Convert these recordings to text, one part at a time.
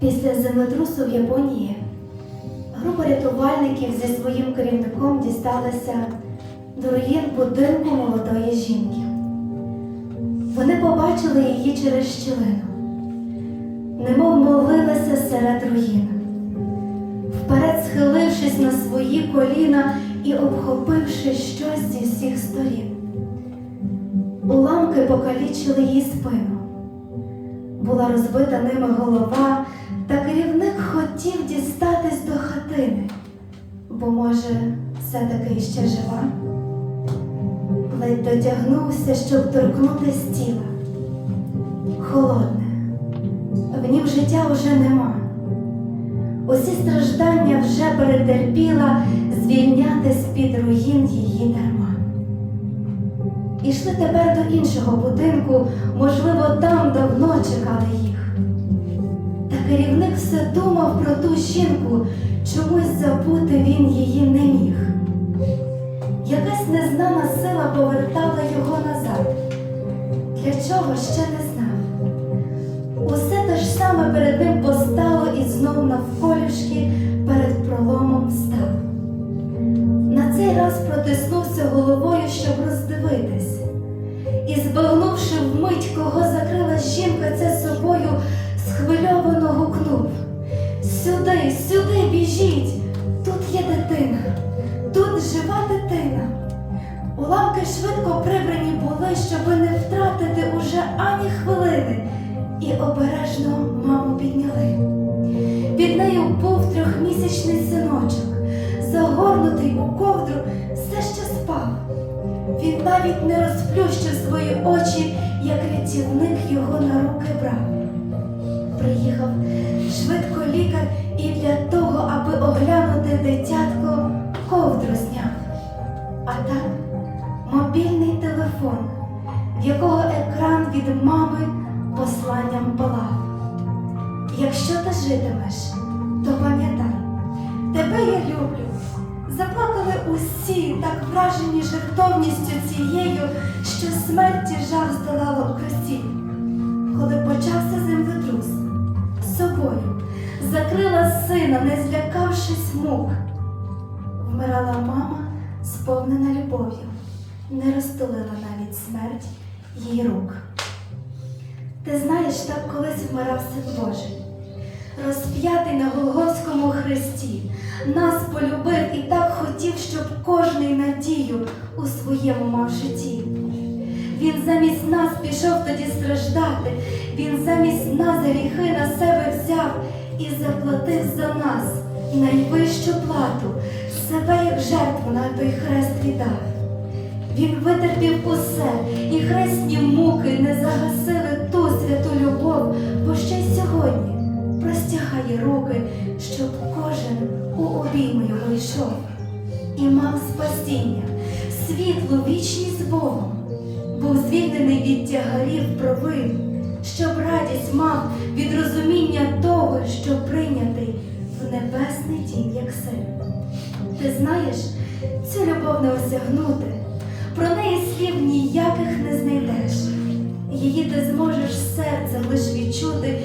Після землетрусу в Японії група рятувальників зі своїм керівником дісталася до руїн будинку молодої жінки. Вони побачили її через щілину, немов молилася серед руїн, вперед схилившись на свої коліна і обхопивши щось зі всіх сторін. Уламки покалічили їй спину. Була розбита ними голова, та керівник хотів дістатись до хатини, бо, може, все-таки ще жива. Ледь дотягнувся, щоб торкнутись тіла. Холодне, в нім життя вже нема. Усі страждання вже перетерпіла, звільнятись під руїн її дарма. Ішли тепер до іншого будинку, можливо, там давно чекали їх. Та керівник все думав про ту жінку, чомусь забути він її не міг. Якась незнана сила повертала його назад. Для чого ще не знав. Усе те ж саме перед ним постало і знов навколішки перед проломом став. На цей раз протиснувся головою, щоб вмить, кого закрила жінка це собою, схвильовано гукнув. Сюди, сюди біжіть! Тут є дитина, тут жива дитина. Уламки швидко прибрані були, щоби не втратити уже ані хвилини, і обережно маму підняли. Під нею був трьохмісячний синочок, загорнутий у ковдру, все ще спав. Він навіть не розплющив свої очі, як рятівник його на руки брав. Приїхав швидко лікар і для того, аби оглянути дитятко, ковдру зняв. А там мобільний телефон, в якого екран від мами посланням палав. Якщо ти житимеш, то пам'ятай, тебе я люблю. Заплакали усі, так вражені жертовністю цією, що смерті жах здолало у красі. Коли почався землетрус, собою закрила сина, не злякавшись мук. Вмирала мама, сповнена любов'ю, не розтулила навіть смерть її рук. Ти знаєш, так колись вмирав син Божий, розп'ятий на Голгофському хресті, нас полюбив і так хотів, щоб кожний надію у своєму мав житті. Він замість нас пішов тоді страждати, він замість нас гріхи на себе взяв і заплатив за нас найвищу плату, себе як жертву на той хрест віддав. Він витерпів усе, обійми його йшов і мав спасіння, світлу вічність з Богом, був звільнений від тягарів провин, щоб радість мав від розуміння того, що прийнятий в небесний дім, як син. Ти знаєш, цю любов не осягнути, про неї слів ніяких не знайдеш. Її ти зможеш серцем лиш відчути,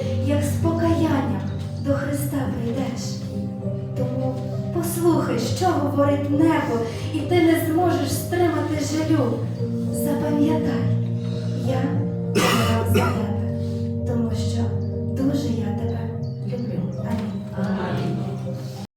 що говорить небо, і ти не зможеш стримати жалю. Запам'ятай, я тебе.